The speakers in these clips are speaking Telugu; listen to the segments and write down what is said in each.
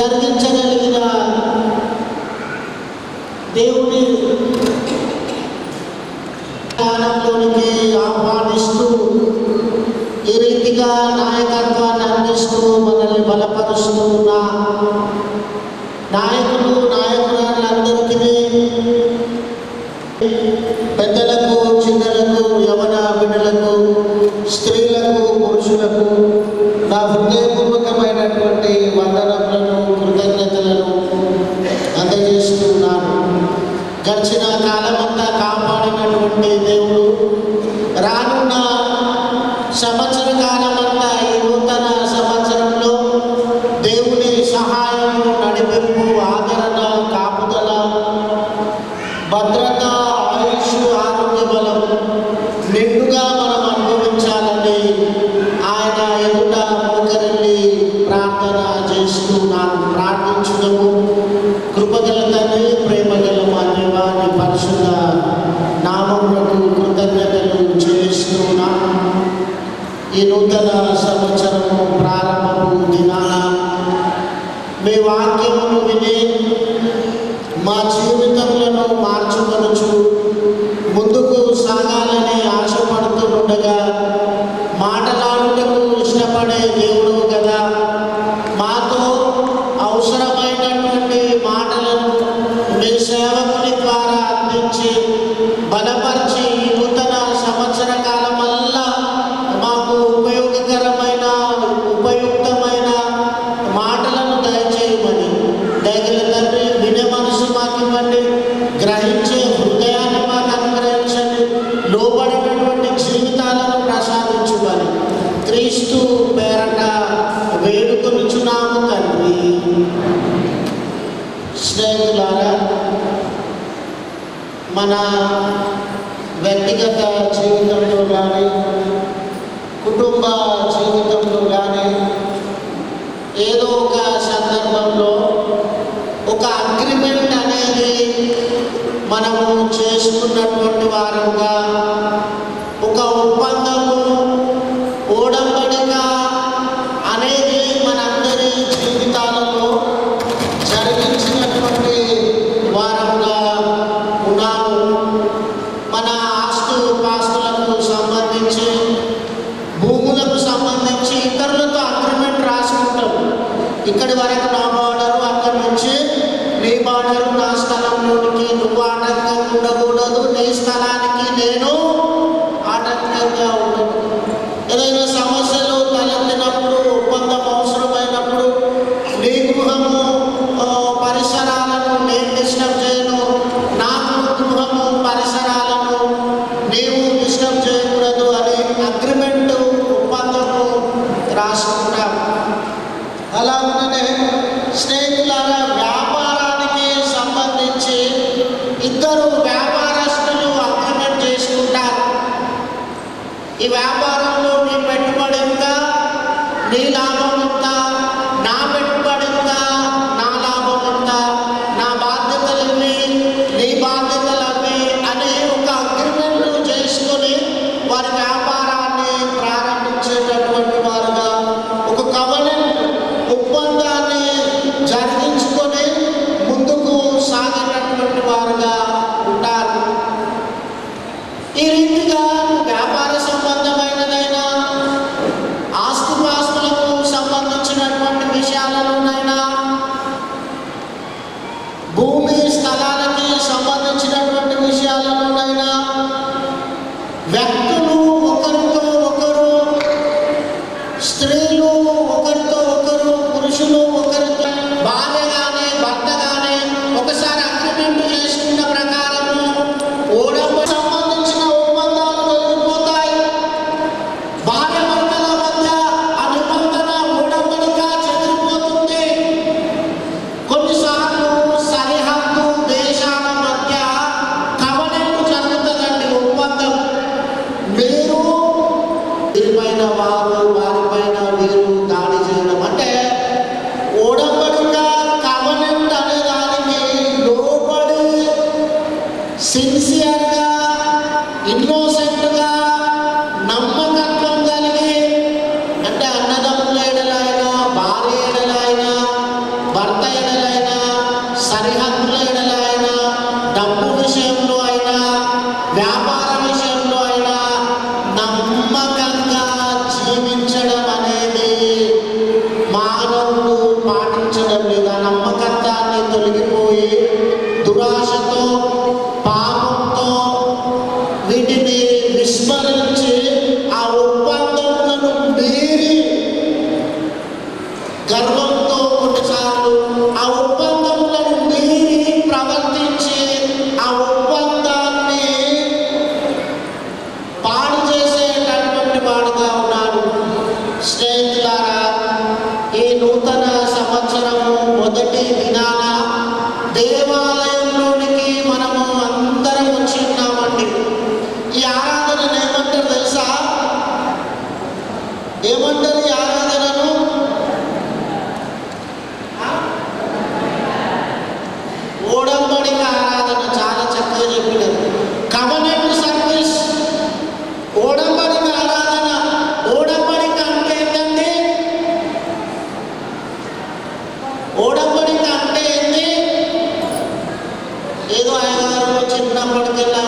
జరిగించగలిగిన దేవుని స్థానంలోనికి ఆహ్వానిస్తూ ఈ రీతిగా నాయకత్వాన్ని అందిస్తూ మనల్ని బలపరుస్తూ ఉన్న నాయకులు నాయకురాళ్ళందరికీ పెద్దలకు చిన్నలకు యవన బిడ్డలకు స్త్రీలకు పురుషులకు నా హృదయపూర్వకమైనటువంటి ఎందుకు Gracias. చేసుకున్నటువంటి వారంగా ఒక ఒప్పందము ఓడంబడిక అనేది మనందరి జీవితాలలో జరిగించినటువంటి వారంగా ఉన్నాము. మన ఆస్తులు పాస్తులకు సంబంధించి భూములకు సంబంధించి ఇతరులతో అగ్రిమెంట్ రాసుకుంటాం. ఇక్కడి వరకు నా బార్డరు అక్కడి నుంచి నీ బార్డరు నా స్థలంలోనికి నువ్వు ఆటంకం ఉండదు గెలుస్తానా ఓడంబడిక అంటే ఏంది ఏదో ఆయన చిన్నప్పటికెళ్ళి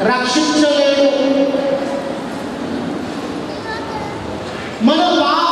राक्षस मला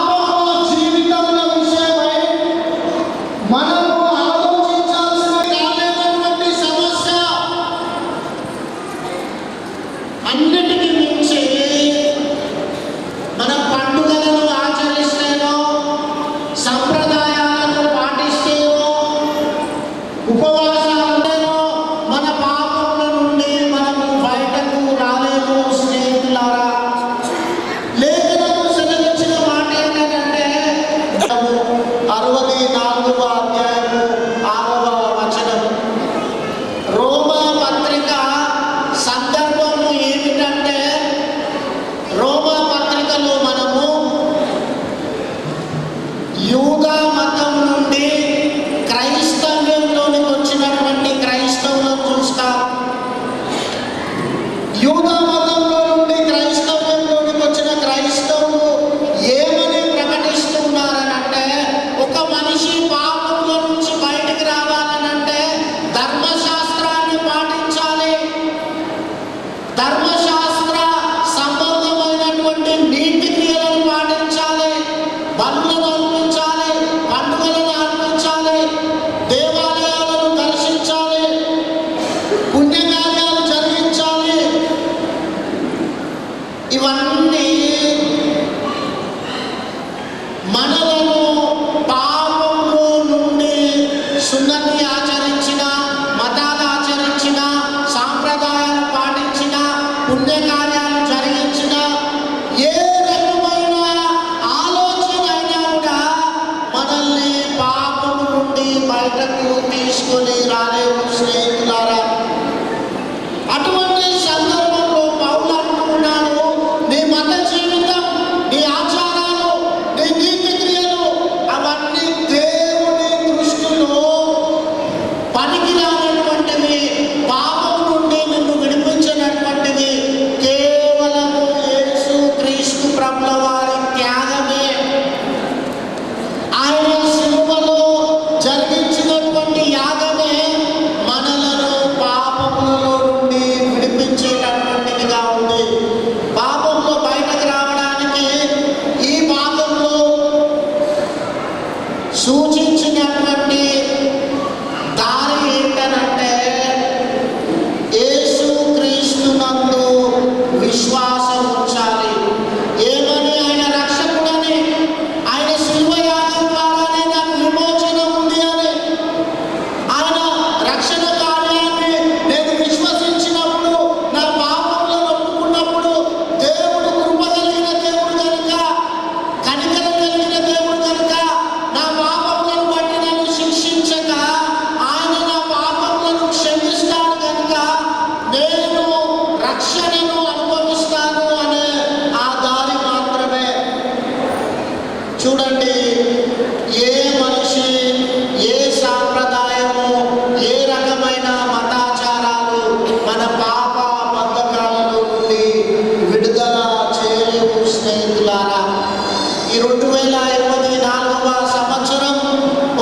రెండు వేల ఇరవై నాలుగవ సంవత్సరం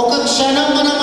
ఒక క్షణం మనం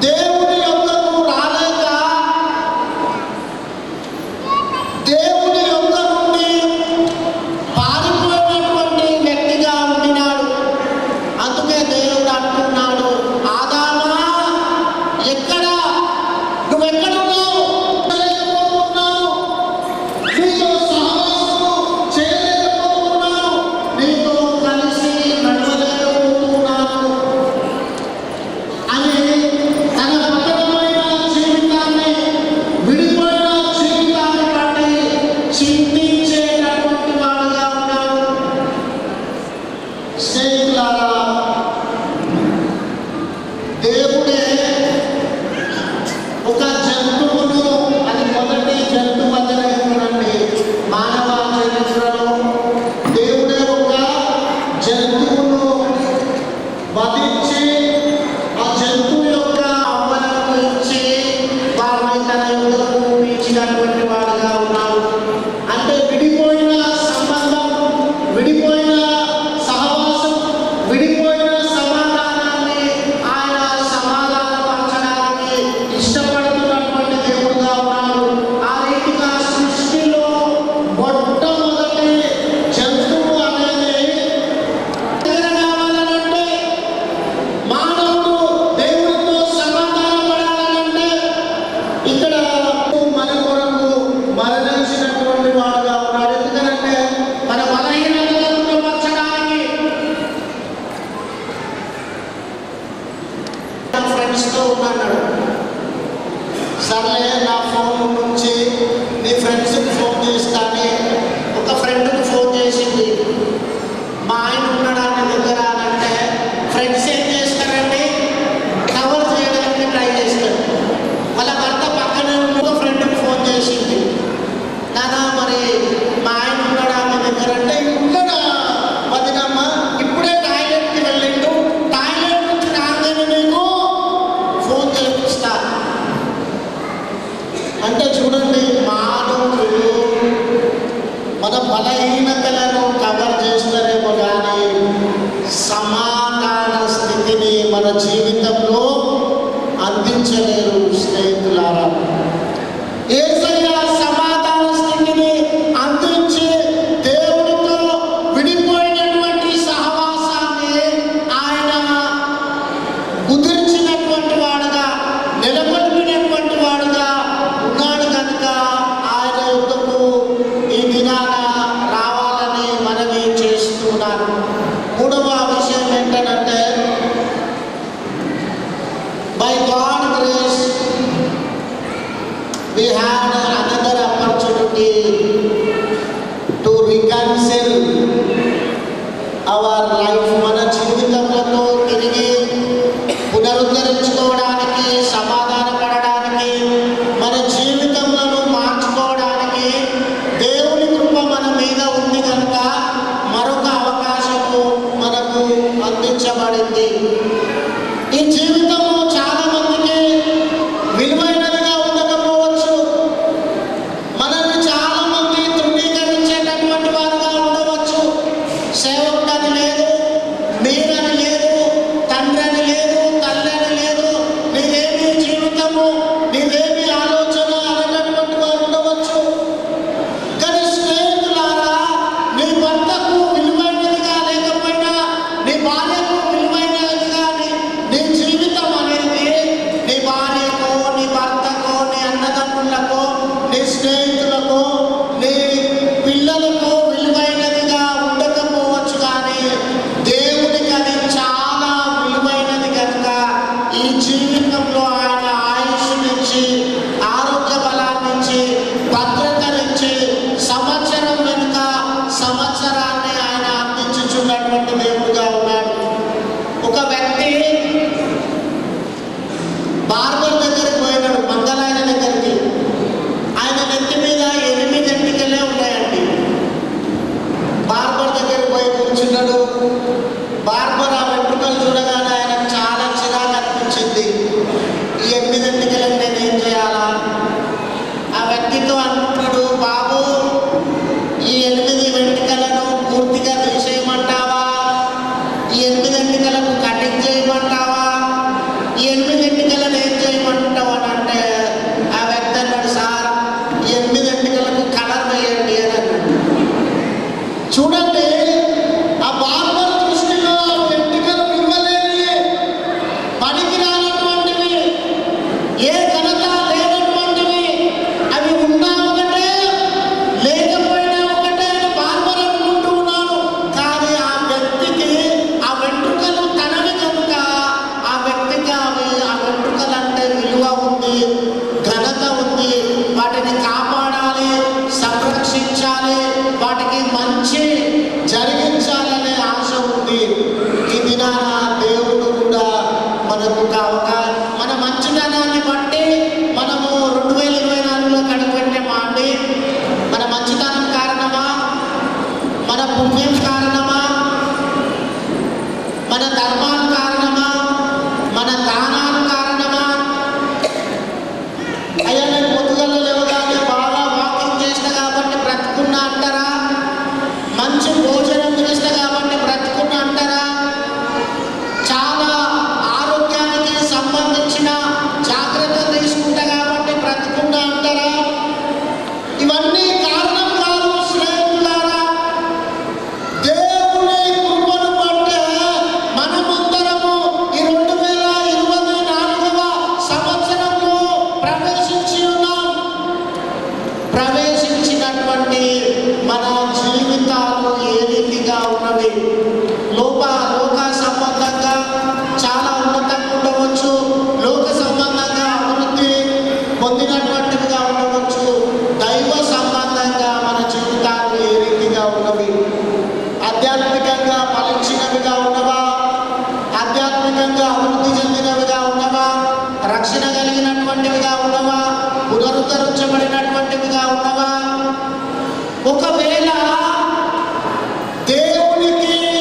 Deus సర్లే నా ఫోన్ నుంచి నీ ఫ్రెండ్స్కి ఫోన్ చేస్తానే